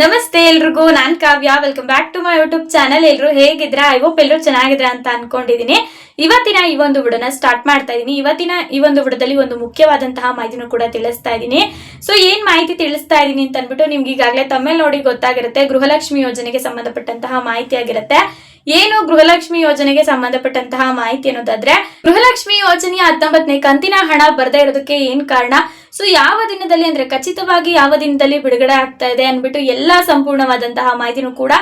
ನಮಸ್ತೆ ಎಲ್ರಿಗೂ, ನಾನ್ Kavya. Welcome back to my YouTube channel ಎಲ್ರು ಹೇಗಿದ್ರ ಐ ಹೋಪ್ ಎಲ್ಲರೂ ಚೆನ್ನಾಗಿದ್ರ ಅಂತ ಅನ್ಕೊಂಡಿದೀನಿ. ಇವತ್ತಿನ ಈ ಒಂದು ವಿಡೋನ ಸ್ಟಾರ್ಟ್ ಮಾಡ್ತಾ ಇದೀನಿ. ಇವತ್ತಿನ ಈ ಒಂದು ವಿಡೋದಲ್ಲಿ ಒಂದು ಮುಖ್ಯವಾದಂತಹ ಮಾಹಿತಿನೂ ಕೂಡ ತಿಳಿಸ್ತಾ ಇದ್ದೀನಿ ಸೊ ಏನ್ ಮಾಹಿತಿ ತಿಳಿಸ್ತಾ ಇದೀನಿ ಅಂತ ಅನ್ಬಿಟ್ಟು ನಿಮ್ಗೆ ಈಗಾಗಲೇ ತಮ್ಮೇಲೆ ನೋಡಿ ಗೊತ್ತಾಗಿರುತ್ತೆ. ಗೃಹಲಕ್ಷ್ಮಿ ಯೋಜನೆಗೆ ಸಂಬಂಧಪಟ್ಟಂತಹ ಮಾಹಿತಿ ಆಗಿರುತ್ತೆ. ಏನು ಗೃಹಲಕ್ಷ್ಮಿ ಯೋಜನೆಗೆ ಸಂಬಂಧಪಟ್ಟಂತಹ ಮಾಹಿತಿ ಅನ್ನೋದಾದ್ರೆ, ಗೃಹಲಕ್ಷ್ಮಿ ಯೋಜನೆಯ ಹತ್ತೊಂಬತ್ತನೇ ಕಂತಿನ ಹಣ ಬರ್ದೇ ಇರೋದಕ್ಕೆ ಏನ್ ಕಾರಣ? ಸೊ ಯಾವ ದಿನದಲ್ಲಿ ಅಂದ್ರೆ ಖಚಿತವಾಗಿ ಯಾವ ದಿನದಲ್ಲಿ ಬಿಡುಗಡೆ ಆಗ್ತಾ ಇದೆ ಅನ್ಬಿಟ್ಟು ಎಲ್ಲಾ ಸಂಪೂರ್ಣವಾದಂತಹ ಮಾಹಿತಿನೂ ಕೂಡ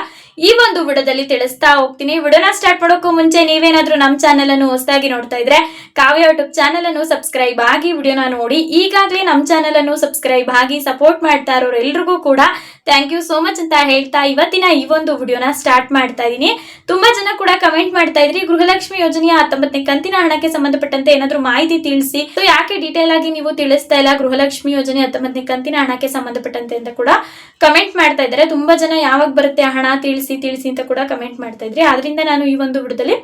ಈ ಒಂದು ವಿಡಿಯೋದಲ್ಲಿ ತಿಳಿಸ್ತಾ ಹೋಗ್ತೀನಿ. ವಿಡಿಯೋನ ಸ್ಟಾರ್ಟ್ ಮಾಡೋಕ್ಕೂ ಮುಂಚೆ ನೀವೇನಾದ್ರೂ ನಮ್ಮ ಚಾನೆಲ್ ಅನ್ನು ಹೊಸದಾಗಿ ನೋಡ್ತಾ ಇದ್ರೆ, ಕಾವ್ಯ ಯೂಟ್ಯೂಬ್ ಚಾನೆಲ್ ಅನ್ನು ಸಬ್ಸ್ಕ್ರೈಬ್ ಆಗಿ ವಿಡಿಯೋನ ನೋಡಿ. ಈಗಾಗಲೇ ನಮ್ಮ ಚಾನೆಲ್ ಅನ್ನು ಸಬ್ಸ್ಕ್ರೈಬ್ ಆಗಿ ಸಪೋರ್ಟ್ ಮಾಡ್ತಾ ಇರೋರು ಎಲ್ರಿಗೂ ಕೂಡ ಥ್ಯಾಂಕ್ ಯು ಸೋ ಮಚ್ ಅಂತ ಹೇಳ್ತಾ ಇವತ್ತಿನ ಈ ಒಂದು ವಿಡಿಯೋನ ಸ್ಟಾರ್ಟ್ ಮಾಡ್ತಾ ಇದ್ದೀನಿ ತುಂಬಾ ಜನ ಕೂಡ ಕಮೆಂಟ್ ಮಾಡ್ತಾ ಇದ್ರಿ. ಗೃಹಲಕ್ಷ್ಮಿ ಯೋಜನೆಯ ಹತ್ತೊಂಬತ್ತನೇ ಕಂತಿನ ಹಣಕ್ಕೆ ಸಂಬಂಧಪಟ್ಟಂತೆ ಏನಾದರೂ ಮಾಹಿತಿ ತಿಳಿಸಿ. ಸೊ ಯಾಕೆ ಡೀಟೇಲ್ ಆಗಿ ನೀವು ತಿಳಿಸ್ತಾ ಇಲ್ಲ ಗೃಹಲಕ್ಷ್ಮಿ ಯೋಜನೆ ಹತ್ತೊಂಬತ್ತನೇ ಕಂತಿನ ಹಣಕ್ಕೆ ಸಂಬಂಧಪಟ್ಟಂತೆ ಅಂತ ಕೂಡ ಕಮೆಂಟ್ ಮಾಡ್ತಾ ಇದ್ದಾರೆ. ತುಂಬಾ ಜನ ಯಾವಾಗ ಬರುತ್ತೆ ಹಣ ತಿಳಿಸಿ ತಿಳಿಸಿ ಅಂತ ಕೂಡ ಕಮೆಂಟ್ ಮಾಡ್ತಾ ಇದ್ರಿ. ಆದ್ರಿಂದ ನಾನು ಈ ಒಂದು ವಿಡಿಯೋದಲ್ಲಿ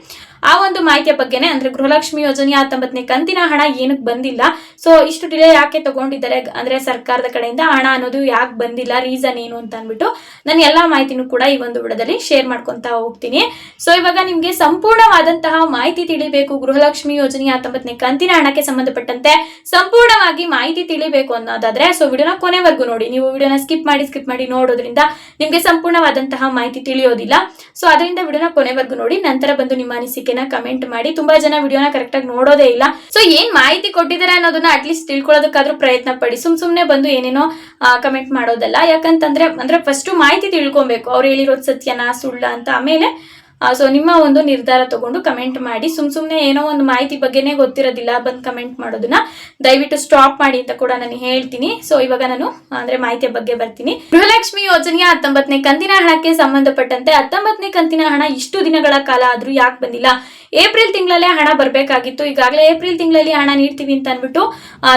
ಆ ಒಂದು ಮಾಹಿತಿಯ ಬಗ್ಗೆನೇ ಅಂದ್ರೆ ಗೃಹಲಕ್ಷ್ಮಿ ಯೋಜನೆಯ ಹತ್ತೊಂಬತ್ತನೇ ಕಂತಿನ ಹಣ ಏನಕ್ಕೆ ಬಂದಿಲ್ಲ. ಸೊ ಇಷ್ಟು ಡಿಲೇ ಯಾಕೆ ತಗೊಂಡಿದ್ದಾರೆ ಅಂದ್ರೆ ಸರ್ಕಾರದ ಕಡೆಯಿಂದ ಹಣ ಅನ್ನೋದು ಯಾಕೆ ಬಂದಿಲ್ಲ? ರೀಸನ್ ಏನು? ಅಂತ ಅಂದ್ಬಿಟ್ಟು ನಾನು ಎಲ್ಲಾ ಮಾಹಿತಿನೂ ಕೂಡ ಈ ಒಂದು ವಿಡದಲ್ಲಿ ಶೇರ್ ಮಾಡ್ಕೊಂತ ಹೋಗ್ತೀನಿ. ಸೊ ಇವಾಗ ನಿಮ್ಗೆ ಸಂಪೂರ್ಣವಾದಂತಹ ಮಾಹಿತಿ ತಿಳಿಬೇಕು. ಗೃಹಲಕ್ಷ್ಮಿ ಯೋಜನೆ ಹತ್ತೊಂಬತ್ತನೇ ಕಂತಿನ ಹಣಕ್ಕೆ ಸಂಬಂಧಪಟ್ಟಂತೆ ಸಂಪೂರ್ಣವಾಗಿ ಮಾಹಿತಿ ತಿಳಿಬೇಕು ಅನ್ನೋದಾದ್ರೆ ಸೊ ವಿಡಿಯೋನ ಕೊನೆವರೆಗೂ ನೋಡಿ. ನೀವು ವಿಡಿಯೋನ ಸ್ಕಿಪ್ ಮಾಡಿ ಸ್ಕಿಪ್ ಮಾಡಿ ನೋಡೋದ್ರಿಂದ ನಿಮ್ಗೆ ಸಂಪೂರ್ಣವಾದಂತಹ ಮಾಹಿತಿ ತಿಳಿಯೋದಿಲ್ಲ. ಸೊ ಅದರಿಂದ ವಿಡಿಯೋನ ಕೊನೆವರೆಗೂ ನೋಡಿ. ನಂತರ ಬಂದು ನಿಮ್ಮ ಅನಿಸಿಕೆನ ಕಮೆಂಟ್ ಮಾಡಿ. ತುಂಬಾ ಜನ ವಿಡಿಯೋನ ಕರೆಕ್ಟ್ ಆಗಿ ನೋಡೋದೇ ಇಲ್ಲ. ಸೊ ಏನ್ ಮಾಹಿತಿ ಕೊಟ್ಟಿದ್ದಾರೆ ಅನ್ನೋದನ್ನ ಅಟ್ಲೀಸ್ಟ್ ತಿಳ್ಕೊಳ್ಳೋದಕ್ಕಾದ್ರೂ ಪ್ರಯತ್ನ ಪಡಿ. ಸುಮ್ ಸುಮ್ನೆ ಬಂದು ಏನೇನೋ ಕಮೆಂಟ್ ಮಾಡೋದಲ್ಲ. ಯಾಕಂತಂದ್ರೆ ಅಂದ್ರೆ ಫಸ್ಟ್ ಮಾಹಿತಿ ತಿಳ್ಕೊಬೇಕು. ಅವ್ರು ಹೇಳಿರೋದು ಸತ್ಯನಾ, ಸುಳ್ಳ ಅಂತ ಆಮೇಲೆ ಸೊ ನಿಮ್ಮ ಒಂದು ನಿರ್ಧಾರ ತಗೊಂಡು ಕಮೆಂಟ್ ಮಾಡಿ. ಸುಮ್ ಸುಮ್ನೆ ಏನೋ ಒಂದು ಮಾಹಿತಿ ಬಗ್ಗೆನೇ ಗೊತ್ತಿರೋದಿಲ್ಲ, ಬಂದು ಕಮೆಂಟ್ ಮಾಡೋದನ್ನ. ದಯವಿಟ್ಟು ಸ್ಟಾಪ್ ಮಾಡಿ ಅಂತ ಕೂಡ ನಾನು ಹೇಳ್ತೀನಿ. ಸೊ ಇವಾಗ ನಾನು, ಅಂದ್ರೆ ಮಾಹಿತಿಯ ಬಗ್ಗೆ ಬರ್ತೀನಿ. ಗೃಹಲಕ್ಷ್ಮಿ ಯೋಜನೆಯ ಹತ್ತೊಂಬತ್ತನೇ ಕಂತಿನ ಹಣಕ್ಕೆ ಸಂಬಂಧಪಟ್ಟಂತೆ ಹತ್ತೊಂಬತ್ತನೇ ಕಂತಿನ ಹಣ ಇಷ್ಟು ದಿನಗಳ ಕಾಲ ಆದ್ರೂ ಯಾಕೆ ಬಂದಿಲ್ಲ? ಏಪ್ರಿಲ್ ತಿಂಗಳಲ್ಲೇ ಹಣ ಬರಬೇಕಾಗಿತ್ತು. ಈಗಾಗಲೇ ಏಪ್ರಿಲ್ ತಿಂಗಳಲ್ಲಿ ಹಣ ನೀಡ್ತೀವಿ ಅಂತ ಅಂದ್ಬಿಟ್ಟು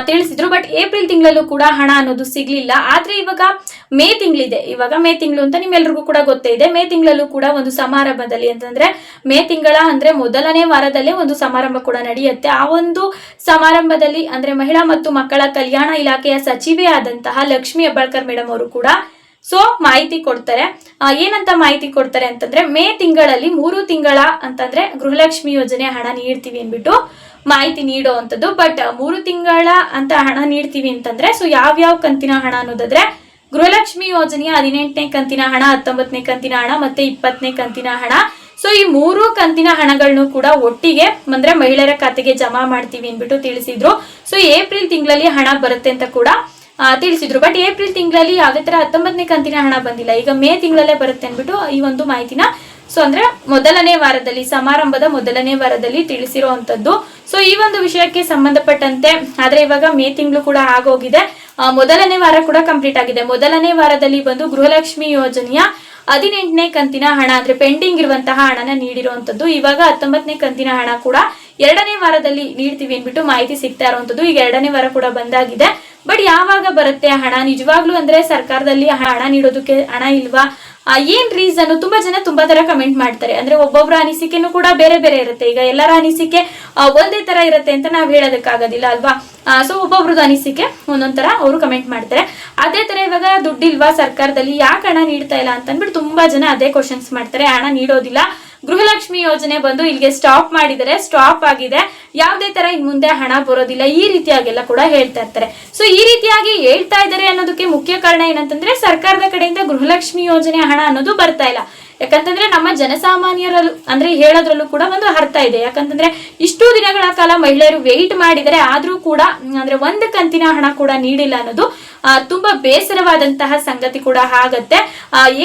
ತಿಳಿಸಿದ್ರು. ಬಟ್ ಏಪ್ರಿಲ್ ತಿಂಗಳಲ್ಲೂ ಕೂಡ ಹಣ ಅನ್ನೋದು ಸಿಗ್ಲಿಲ್ಲ. ಆದ್ರೆ ಇವಾಗ ಮೇ ತಿಂಗಳಿದೆ. ಇವಾಗ ಮೇ ತಿಂಗಳು ಅಂತ ನಿಮ್ಮೆಲ್ರಿಗೂ ಕೂಡ ಗೊತ್ತೇ ಇದೆ. ಮೇ ತಿಂಗಳಲ್ಲೂ ಕೂಡ ಒಂದು ಸಮಾರಂಭದಲ್ಲಿ ಅಂತಂದ್ರೆ, ಮೇ ತಿಂಗಳ ಅಂದ್ರೆ ಮೊದಲನೇ ವಾರದಲ್ಲೇ ಒಂದು ಸಮಾರಂಭ ಕೂಡ ನಡೆಯುತ್ತೆ. ಆ ಒಂದು ಸಮಾರಂಭದಲ್ಲಿ ಅಂದ್ರೆ ಮಹಿಳಾ ಮತ್ತು ಮಕ್ಕಳ ಕಲ್ಯಾಣ ಇಲಾಖೆಯ ಸಚಿವೆ ಆದಂತಹ ಲಕ್ಷ್ಮಿ ಹೆಬ್ಬಾಳ್ಕರ್ ಮೇಡಮ್ ಅವರು ಕೂಡ ಸೊ ಮಾಹಿತಿ ಕೊಡ್ತಾರೆ. ಏನಂತ ಮಾಹಿತಿ ಕೊಡ್ತಾರೆ ಅಂತಂದ್ರೆ, ಮೇ ತಿಂಗಳಲ್ಲಿ ಮೂರು ತಿಂಗಳ ಅಂತಂದ್ರೆ ಗೃಹಲಕ್ಷ್ಮಿ ಯೋಜನೆ ಹಣ ನೀಡ್ತೀವಿ ಅಂದ್ಬಿಟ್ಟು ಮಾಹಿತಿ ನೀಡೋ ಅಂಥದ್ದು ಬಟ್ ಮೂರು ತಿಂಗಳ ಅಂತ ಹಣ ನೀಡ್ತೀವಿ ಅಂತಂದ್ರೆ ಸೊ ಯಾವ್ಯಾವ ಕಂತಿನ ಹಣ ಅನ್ನೋದಾದ್ರೆ, ಗೃಹಲಕ್ಷ್ಮಿ ಯೋಜನೆಯ ಹದಿನೆಂಟನೇ ಕಂತಿನ ಹಣ, ಹತ್ತೊಂಬತ್ತನೇ ಕಂತಿನ ಹಣ ಮತ್ತೆ ಇಪ್ಪತ್ತನೇ ಕಂತಿನ ಹಣ. ಸೊ ಈ ಮೂರು ಕಂತಿನ ಹಣಗಳನ್ನು ಕೂಡ ಒಟ್ಟಿಗೆ ಅಂದ್ರೆ ಮಹಿಳೆಯರ ಖಾತೆಗೆ ಜಮಾ ಮಾಡ್ತೀವಿ ಅಂದ್ಬಿಟ್ಟು ತಿಳಿಸಿದ್ರು. ಸೊ ಏಪ್ರಿಲ್ ತಿಂಗಳಲ್ಲಿ ಹಣ ಬರುತ್ತೆ ಅಂತ ಕೂಡ ತಿಳಿಸಿದ್ರು. ಬಟ್ ಏಪ್ರಿಲ್ ತಿಂಗಳಲ್ಲಿ ಯಾವುದೇ ತರ ಹತ್ತೊಂಬತ್ತನೇ ಕಂತಿನ ಹಣ ಬಂದಿಲ್ಲ. ಈಗ ಮೇ ತಿಂಗಳಲ್ಲೇ ಬರುತ್ತೆ ಅಂದ್ಬಿಟ್ಟು ಈ ಒಂದು ಮಾಹಿತಿನ. ಸೊ ಅಂದ್ರೆ ಮೊದಲನೇ ವಾರದಲ್ಲಿ, ಸಮಾರಂಭದ ಮೊದಲನೇ ವಾರದಲ್ಲಿ ತಿಳಿಸಿರುವಂತದ್ದು ಸೊ ಈ ಒಂದು ವಿಷಯಕ್ಕೆ ಸಂಬಂಧಪಟ್ಟಂತೆ, ಆದ್ರೆ ಇವಾಗ ಮೇ ತಿಂಗಳು ಕೂಡ ಆಗೋಗಿದೆ. ಮೊದಲನೇ ವಾರ ಕೂಡ ಕಂಪ್ಲೀಟ್ ಆಗಿದೆ. ಮೊದಲನೇ ವಾರದಲ್ಲಿ ಬಂದು ಗೃಹಲಕ್ಷ್ಮಿ ಯೋಜನೆಯ ಹದಿನೆಂಟನೇ ಕಂತಿನ ಹಣ, ಅಂದ್ರೆ ಪೆಂಡಿಂಗ್ ಇರುವಂತಹ ಹಣನ ನೀಡಿರುವಂತದ್ದು ಇವಾಗ ಹತ್ತೊಂಬತ್ತನೇ ಕಂತಿನ ಹಣ ಕೂಡ ಎರಡನೇ ವಾರದಲ್ಲಿ ನೀಡ್ತೀವಿ ಅಂದ್ಬಿಟ್ಟು ಮಾಹಿತಿ ಸಿಗ್ತಾ ಇರುವಂತದ್ದು ಈಗ ಎರಡನೇ ವಾರ ಕೂಡ ಬಂದಾಗಿದೆ ಬಟ್ ಯಾವಾಗ ಬರುತ್ತೆ ಹಣ? ನಿಜವಾಗ್ಲೂ ಅಂದ್ರೆ ಸರ್ಕಾರದಲ್ಲಿ ಹಣ ನೀಡೋದಕ್ಕೆ ಹಣ ಇಲ್ವಾ? ಏನ್ ರೀಸನ್ ತುಂಬಾ ಜನ ತುಂಬಾ ತರ ಕಮೆಂಟ್ ಮಾಡ್ತಾರೆ. ಅಂದ್ರೆ ಒಬ್ಬೊಬ್ಬರ ಅನಿಸಿಕೆನು ಕೂಡ ಬೇರೆ ಬೇರೆ ಇರುತ್ತೆ. ಈಗ ಎಲ್ಲರ ಅನಿಸಿಕೆ ಒಂದೇ ತರ ಇರುತ್ತೆ ಅಂತ ನಾವ್ ಹೇಳೋದಕ್ಕಾಗೋದಿಲ್ಲ, ಅಲ್ವಾ? ಸೊ ಒಬ್ಬೊಬ್ರದ್ದು ಅನಿಸಿಕೆ, ಒಂದೊಂದ್ ತರ ಅವರು ಕಮೆಂಟ್ ಮಾಡ್ತಾರೆ. ಅದೇ ತರ ಇವಾಗ ದುಡ್ಡಿಲ್ವಾ ಸರ್ಕಾರದಲ್ಲಿ? ಯಾಕೆ ಹಣ ನೀಡ್ತಾ ಇಲ್ಲ ಅಂತ ಅಂದ್ಬಿಟ್ಟು ತುಂಬಾ ಜನ ಅದೇ ಕ್ವಶನ್ಸ್ ಮಾಡ್ತಾರೆ. ಹಣ ನೀಡೋದಿಲ್ಲ. ಗೃಹಲಕ್ಷ್ಮಿ ಯೋಜನೆ ಬಂದು ಇಲ್ಲಿಗೆ ಸ್ಟಾಪ್ ಮಾಡಿದರೆ ಸ್ಟಾಪ್ ಆಗಿದೆ. ಯಾವುದೇ ತರ ಇನ್ ಮುಂದೆ ಹಣ ಬರೋದಿಲ್ಲ. ಈ ರೀತಿಯಾಗೆಲ್ಲ ಕೂಡ ಹೇಳ್ತಾ ಇರ್ತಾರೆ. ಸೊ ಈ ರೀತಿಯಾಗಿ ಹೇಳ್ತಾ ಇದ್ದಾರೆ ಅನ್ನೋದಕ್ಕೆ ಮುಖ್ಯ ಕಾರಣ ಏನಂತಂದ್ರೆ, ಸರ್ಕಾರದ ಕಡೆಯಿಂದ ಗೃಹಲಕ್ಷ್ಮಿ ಯೋಜನೆ ಹಣ ಅನ್ನೋದು ಬರ್ತಾ ಇಲ್ಲ. ಯಾಕಂತಂದ್ರೆ, ನಮ್ಮ ಜನಸಾಮಾನ್ಯರಲ್ಲೂ ಅಂದ್ರೆ ಹೇಳೋದ್ರಲ್ಲೂ ಕೂಡ ಒಂದು ಅರ್ಥ ಇದೆ. ಯಾಕಂತಂದ್ರೆ, ಇಷ್ಟು ದಿನಗಳ ಕಾಲ ಮಹಿಳೆಯರು ವೆಯ್ಟ್ ಮಾಡಿದರೆ ಆದ್ರೂ ಕೂಡ, ಅಂದ್ರೆ ಒಂದು ಕಂತಿನ ಹಣ ಕೂಡ ನೀಡಿಲ್ಲ ಅನ್ನೋದು ತುಂಬಾ ಬೇಸರವಾದಂತಹ ಸಂಗತಿ ಕೂಡ ಆಗತ್ತೆ.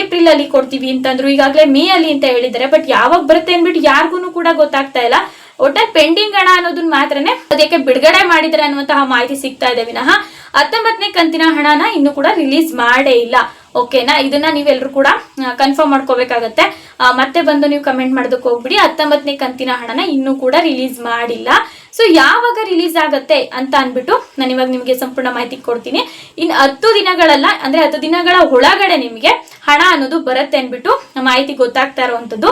ಏಪ್ರಿಲ್ ಅಲ್ಲಿ ಕೊಡ್ತೀವಿ ಅಂತಂದ್ರು, ಈಗಾಗಲೇ ಮೇ ಅಲ್ಲಿ ಅಂತ ಹೇಳಿದ್ದಾರೆ, ಬಟ್ ಯಾವಾಗ ಬರುತ್ತೆ ಅಂದ್ಬಿಟ್ಟು ಯಾರಿಗೂ ಕೂಡ ಗೊತ್ತಾಗ್ತಾ ಇಲ್ಲ. ಒಟ್ಟ ಪೆಂಡಿಂಗ್ ಹಣ ಅನ್ನೋದನ್ನ ಮಾತ್ರನೇ ಅದಕ್ಕೆ ಬಿಡುಗಡೆ ಮಾಡಿದ್ದಾರೆ ಅನ್ನುವಂತಹ ಮಾಹಿತಿ ಸಿಗ್ತಾ ಇದೆ ವಿನಃ. ಹತ್ತೊಂಬತ್ತನೇ ಕಂತಿನ ಹಣನ ಇನ್ನು ಕೂಡ ರಿಲೀಸ್ ಮಾಡೇ ಇಲ್ಲ. ಓಕೆನಾ ಇದನ್ನ ನೀವೆಲ್ಲರೂ ಕೂಡ ಕನ್ಫರ್ಮ್ ಮಾಡ್ಕೋಬೇಕಾಗತ್ತೆ. ಮತ್ತೆ ಬಂದು ನೀವು ಕಮೆಂಟ್ ಮಾಡೋದಕ್ಕೆ ಹೋಗ್ಬಿಡಿ. ಹತ್ತೊಂಬತ್ತನೇ ಕಂತಿನ ಹಣನ ಇನ್ನೂ ಕೂಡ ರಿಲೀಸ್ ಮಾಡಿಲ್ಲ. ಸೊ ಯಾವಾಗ ರಿಲೀಸ್ ಆಗತ್ತೆ ಅಂತ ಅನ್ಬಿಟ್ಟು ನಾನು ಇವಾಗ ನಿಮಗೆ ಸಂಪೂರ್ಣ ಮಾಹಿತಿ ಕೊಡ್ತೀನಿ. ಇನ್ನು ಹತ್ತು ದಿನಗಳಲ್ಲ, ಅಂದ್ರೆ ಹತ್ತು ದಿನಗಳ ಒಳಗಡೆ ನಿಮಗೆ ಹಣ ಅನ್ನೋದು ಬರುತ್ತೆ ಅನ್ಬಿಟ್ಟು ಮಾಹಿತಿ ಗೊತ್ತಾಗ್ತಾ ಇರುವಂತದ್ದು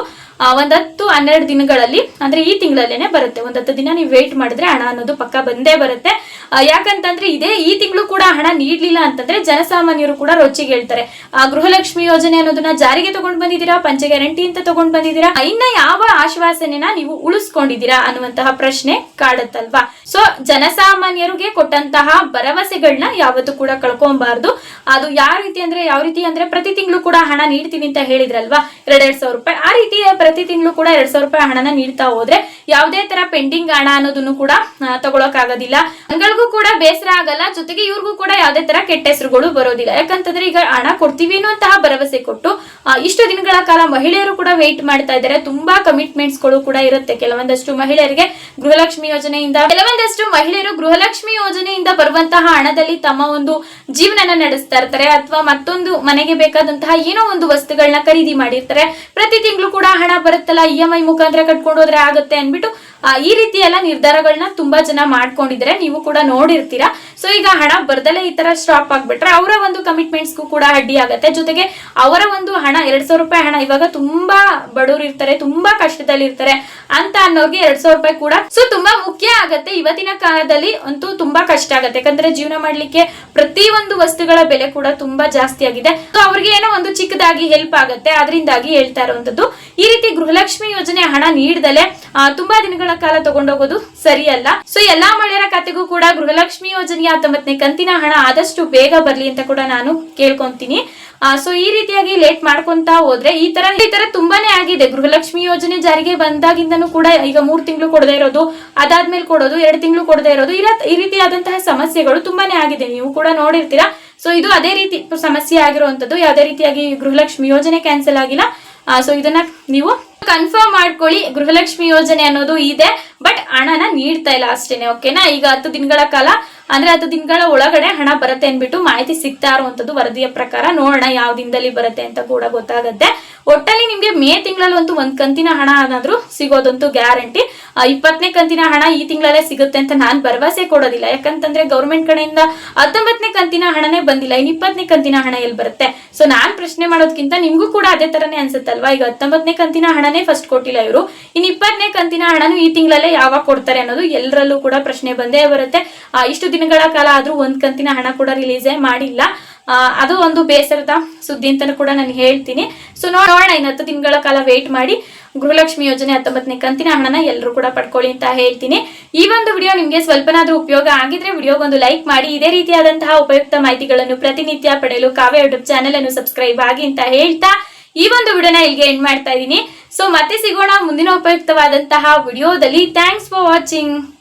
ಒಂದು ಹತ್ತು ಹನ್ನೆರಡು ದಿನಗಳಲ್ಲಿ, ಅಂದ್ರೆ ಈ ತಿಂಗಳಲ್ಲೇನೆ ಬರುತ್ತೆ. ಒಂದ್ ಹತ್ತು ದಿನ ನೀವು ವೇಟ್ ಮಾಡಿದ್ರೆ ಹಣ ಅನ್ನೋದು ಪಕ್ಕ ಬಂದೇ ಬರುತ್ತೆ. ಯಾಕಂತಂದ್ರೆ ಇದೇ ಈ ತಿಂಗಳು ಕೂಡ ಹಣ ನೀಡ್ಲಿಲ್ಲ ಅಂತಂದ್ರೆ ಜನಸಾಮಾನ್ಯರು ಕೂಡ ರೊಚ್ಚಿಗೆ ಹೇಳ್ತಾರೆ. ಆ, ಗೃಹಲಕ್ಷ್ಮಿ ಯೋಜನೆ ಅನ್ನೋದನ್ನ ಜಾರಿಗೆ ತಗೊಂಡ್ ಬಂದಿದ್ದೀರಾ? ಪಂಚ ಗ್ಯಾರಂಟಿ ಅಂತ ತಗೊಂಡ್ ಬಂದಿದ್ದೀರಾ? ಇನ್ನ ಯಾವ ಆಶ್ವಾಸನೆನ ನೀವು ಉಳಿಸ್ಕೊಂಡಿದ್ದೀರಾ ಅನ್ನುವಂತಹ ಪ್ರಶ್ನೆ ಕಾಡತ್ತಲ್ವಾ? ಸೊ ಜನಸಾಮಾನ್ಯರಿಗೆ ಕೊಟ್ಟಂತಹ ಭರವಸೆಗಳನ್ನ ಯಾವತ್ತೂ ಕೂಡ ಕಳ್ಕೊಬಾರ್ದು. ಅದು ಯಾವ ರೀತಿ ಅಂದ್ರೆ ಯಾವ ರೀತಿ ಅಂದ್ರೆ ಪ್ರತಿ ತಿಂಗಳು ಕೂಡ ಹಣ ನೀಡ್ತೀವಿ ಅಂತ ಹೇಳಿದ್ರಲ್ವಾ? ಎರಡ್ ಎರಡ್ ಸಾವಿರ ರೂಪಾಯಿ. ಆ ರೀತಿ ಪ್ರತಿ ತಿಂಗಳು ಕೂಡ ಎರಡ್ ಸಾವಿರ ರೂಪಾಯಿ ಹಣನ ನೀಡ್ತಾ ಹೋದ್ರೆ ಯಾವುದೇ ತರ ಪೆಂಡಿಂಗ್ ಹಣ ಅನ್ನೋದನ್ನು ಕೂಡ ತಗೊಳಕ್ ಆಗೋದಿಲ್ಲ ಹಂಗಳಿಗೂ ಕೂಡ ಬೇಸರ ಆಗಲ್ಲ. ಜೊತೆಗೆ ಇವ್ರಿಗೂ ಕೂಡ ಯಾವುದೇ ತರ ಕೆಟ್ಟ ಹೆಸರುಗಳು ಬರೋದಿಲ್ಲ. ಯಾಕಂತಂದ್ರೆ ಈಗ ಹಣ ಕೊಡ್ತೀವಿ ಅನ್ನುವಂತಹ ಭರವಸೆ ಕೊಟ್ಟು ಇಷ್ಟು ದಿನಗಳ ಕಾಲ ಮಹಿಳೆಯರು ಕೂಡ ವೆಯ್ಟ್ ಮಾಡ್ತಾ ಇದ್ದಾರೆ. ತುಂಬಾ ಕಮಿಟ್ಮೆಂಟ್ಸ್ಗಳು ಕೂಡ ಇರುತ್ತೆ. ಕೆಲವೊಂದಷ್ಟು ಮಹಿಳೆಯರಿಗೆ ಗೃಹಲಕ್ಷ್ಮಿ ಯೋಜನೆಯಿಂದ, ಕೆಲವೊಂದಷ್ಟು ಮಹಿಳೆಯರು ಗೃಹಲಕ್ಷ್ಮಿ ಯೋಜನೆಯಿಂದ ಬರುವಂತಹ ಹಣದಲ್ಲಿ ತಮ್ಮ ಒಂದು ಜೀವನನ ನಡೆಸ್ತಾ ಇರ್ತಾರೆ ಅಥವಾ ಮತ್ತೊಂದು ಮನೆಗೆ ಬೇಕಾದಂತಹ ಏನೋ ಒಂದು ವಸ್ತುಗಳನ್ನ ಖರೀದಿ ಮಾಡಿರ್ತಾರೆ. ಪ್ರತಿ ತಿಂಗಳು ಕೂಡ ಹಣ ಬರುತ್ತಲ್ಲ ಇ ಎಂ ಐ ಮುಖಾಂತರ ಕಟ್ಕೊಂಡು ಹೋದ್ರೆ ಆಗುತ್ತೆ ಅನ್ಬಿಟ್ಟು ಈ ರೀತಿ ಎಲ್ಲ ನಿರ್ಧಾರಗಳನ್ನ ತುಂಬಾ ಜನ ಮಾಡ್ಕೊಂಡಿದ್ರೆ ನೀವು ಕೂಡ ನೋಡಿರ್ತೀರಾ? ಸೊ ಈಗ ಹಣ ಬರ್ದಲೆ ಈ ತರ ಸ್ಟಾಪ್ ಆಗ್ಬಿಟ್ರೆ ಅವರ ಒಂದು ಕಮಿಟ್ಮೆಂಟ್ಸ್ಗೂ ಕೂಡ ಅಡ್ಡಿ ಆಗತ್ತೆ. ಜೊತೆಗೆ ಅವರ ಒಂದು ಹಣ, ಎರಡ್ ಸಾವಿರ ರೂಪಾಯಿ ಹಣ ಇವಾಗ ತುಂಬಾ ಬಡವರು ಇರ್ತಾರೆ, ತುಂಬಾ ಕಷ್ಟದಲ್ಲಿ ಇರ್ತಾರೆ ಅಂತ ಅನ್ನೋರ್ಗೆ ಎರಡ್ ಸಾವಿರ ರೂಪಾಯಿ ಕೂಡ. ಸೊ ತುಂಬಾ ಮುಖ್ಯ ಆಗತ್ತೆ. ಇವತ್ತಿನ ಕಾಲದಲ್ಲಿ ಅಂತೂ ತುಂಬಾ ಕಷ್ಟ ಆಗತ್ತೆ. ಯಾಕಂದ್ರೆ ಜೀವನ ಮಾಡ್ಲಿಕ್ಕೆ ಪ್ರತಿ ಒಂದು ವಸ್ತುಗಳ ಬೆಲೆ ಕೂಡ ತುಂಬಾ ಜಾಸ್ತಿ ಆಗಿದೆ. ಸೊ ಅವ್ರಿಗೆ ಏನೋ ಒಂದು ಚಿಕ್ಕದಾಗಿ ಹೆಲ್ಪ್ ಆಗತ್ತೆ. ಅದರಿಂದಾಗಿ ಹೇಳ್ತಾ ಇರುವಂತದ್ದು ಈ ರೀತಿ ಗೃಹಲಕ್ಷ್ಮಿ ಯೋಜನೆ ಹಣ ನೀಡದಲೆ ತುಂಬಾ ದಿನಗಳ ಕಾಲ ತಗೊಂಡೋಗೋದು ಸರಿಯಲ್ಲ. ಸೊ ಎಲ್ಲಾ ಮಹಿಳೆಯರ ಖಾತೆಗೂ ಕೂಡ ಗೃಹಲಕ್ಷ್ಮಿ ಯೋಜನೆಯ ಹತ್ತೊಂಬತ್ತನೇ ಕಂತಿನ ಹಣ ಆದಷ್ಟು ಬೇಗ ಬರ್ಲಿ ಅಂತ ಕೂಡ ನಾನು ಕೇಳ್ಕೊಂತೀನಿ. ಸೊ ಈ ರೀತಿಯಾಗಿ ಲೇಟ್ ಮಾಡ್ಕೊಂತ ಹೋದ್ರೆ ಈ ತರ ಈ ತರ ತುಂಬಾನೇ ಆಗಿದೆ. ಗೃಹಲಕ್ಷ್ಮಿ ಯೋಜನೆ ಜಾರಿಗೆ ಬಂದಾಗಿಂದನೂ ಕೂಡ ಈಗ ಮೂರ್ ತಿಂಗಳು ಕೊಡದೇ ಇರೋದು, ಅದಾದ್ಮೇಲೆ ಕೊಡೋದು, ಎರಡು ತಿಂಗಳು ಕೊಡದೇ ಇರೋದು, ಈ ರೀತಿ- ಈ ರೀತಿಯಾದಂತಹ ಸಮಸ್ಯೆಗಳು ತುಂಬಾನೇ ಆಗಿದೆ. ನೀವು ಕೂಡ ನೋಡಿರ್ತೀರಾ? ಸೊ ಇದು ಅದೇ ರೀತಿ ಸಮಸ್ಯೆ ಆಗಿರುವಂತದ್ದು ಯಾವುದೇ ರೀತಿಯಾಗಿ ಗೃಹಲಕ್ಷ್ಮಿ ಯೋಜನೆ ಕ್ಯಾನ್ಸಲ್ ಆಗಿಲ್ಲ. ಸೊ ಇದನ್ನ ನೀವು ಕನ್ಫರ್ಮ್ ಮಾಡ್ಕೊಳ್ಳಿ, ಗೃಹಲಕ್ಷ್ಮಿ ಯೋಜನೆ ಅನ್ನೋದು ಇದೆ ಬಟ್ ಹಣನ ನೀಡ್ತಾ ಇಲ್ಲ ಅಷ್ಟೇನೆ ಓಕೆನಾ ಈಗ ಹತ್ತು ದಿನಗಳ ಕಾಲ, ಅಂದ್ರೆ ಹತ್ತು ದಿನಗಳ ಒಳಗಡೆ ಹಣ ಬರುತ್ತೆ ಅನ್ಬಿಟ್ಟು ಮಾಹಿತಿ ಸಿಗ್ತಾ ಇರುವಂತದ್ದು ವರದಿಯ ಪ್ರಕಾರ ನೋಡೋಣ, ಯಾವ ದಿನದಲ್ಲಿ ಬರುತ್ತೆ ಅಂತ ಕೂಡ ಗೊತ್ತಾಗುತ್ತೆ. ಒಟ್ಟಲ್ಲಿ ನಿಮ್ಗೆ ಮೇ ತಿಂಗಳಲ್ಲಿ ಒಂದು ಕಂತಿನ ಹಣ ಏನಾದ್ರೂ ಸಿಗೋದಂತೂ ಗ್ಯಾರಂಟಿ. ಇಪ್ಪತ್ತನೇ ಕಂತಿನ ಹಣ ಈ ತಿಂಗಳಲ್ಲೇ ಸಿಗುತ್ತೆ ಅಂತ ನಾನ್ ಭರವಸೆ ಕೊಡೋದಿಲ್ಲ. ಯಾಕಂತಂದ್ರೆ ಗೌರ್ಮೆಂಟ್ ಕಡೆಯಿಂದ ಹತ್ತೊಂಬತ್ತನೇ ಕಂತಿನ ಹಣನೇ ಬಂದಿಲ್ಲ. ಇನ್ ಇಪ್ಪತ್ತನೇ ಕಂತಿನ ಹಣ ಎಲ್ಲಿ ಬರುತ್ತೆ? ಸೊ ನಾನ್ ಪ್ರಶ್ನೆ ಮಾಡೋದಕ್ಕಿಂತ ನಿಮ್ಗೂ ಕೂಡ ಅದೇ ತರನೇ ಅನ್ಸುತ್ತಲ್ವಾ? ಈಗ ಹತ್ತೊಂಬತ್ತನೇ ಕಂತಿನ ಹಣನೇ ಫಸ್ಟ್ ಕೊಟ್ಟಿಲ್ಲ ಇವರು. ಇನ್ ಇಪ್ಪತ್ತನೇ ಕಂತಿನ ಹಣನು ಈ ತಿಂಗಳಲ್ಲೇ ಯಾವಾಗ ಕೊಡ್ತಾರೆ ಅನ್ನೋದು ಎಲ್ಲರಲ್ಲೂ ಕೂಡ ಪ್ರಶ್ನೆ ಬಂದೇ ಬರುತ್ತೆ. ಇಷ್ಟು ದಿನಗಳ ಕಾಲ ಆದ್ರೂ ಒಂದ್ ಕಂತಿನ ಹಣ ಕೂಡ ರಿಲೀಸೇ ಮಾಡಿಲ್ಲ. ಅದು ಒಂದು ಬೇಸರದ ಸುದ್ದಿ ಅಂತಲೂ ಕೂಡ ನಾನು ಹೇಳ್ತೀನಿ. ಸೊ ನೋಡೋಣ, ಇನ್ನು ಹತ್ತು ದಿನಗಳ ಕಾಲ ವೇಟ್ ಮಾಡಿ. ಗೃಹಲಕ್ಷ್ಮಿ ಯೋಜನೆ ಹತ್ತೊಂಬತ್ತನೇ ಕಂತಿನ ಹಣನ ಎಲ್ಲರೂ ಕೂಡ ಪಡ್ಕೊಳ್ಳಿ ಅಂತ ಹೇಳ್ತೀನಿ. ಈ ಒಂದು ವಿಡಿಯೋ ನಿಮಗೆ ಸ್ವಲ್ಪನಾದ್ರೂ ಉಪಯೋಗ ಆಗಿದ್ರೆ ವಿಡಿಯೋಗೊಂದು ಲೈಕ್ ಮಾಡಿ. ಇದೇ ರೀತಿಯಾದಂತಹ ಉಪಯುಕ್ತ ಮಾಹಿತಿಗಳನ್ನು ಪ್ರತಿನಿತ್ಯ ಪಡೆಯಲು ಕಾವ್ಯ ಯೂಟ್ಯೂಬ್ ಚಾನೆಲ್ ಅನ್ನು ಸಬ್ಸ್ಕ್ರೈಬ್ ಆಗಿ ಅಂತ ಹೇಳ್ತಾ ಈ ಒಂದು ವಿಡಿಯೋನ ಇಲ್ಲಿಗೆ ಎಂಡ್ ಮಾಡ್ತಾ ಇದ್ದೀನಿ. ಸೊ ಮತ್ತೆ ಸಿಗೋಣ ಮುಂದಿನ ಉಪಯುಕ್ತವಾದಂತಹ ವಿಡಿಯೋದಲ್ಲಿ ಥ್ಯಾಂಕ್ಸ್ ಫಾರ್ ವಾಚಿಂಗ್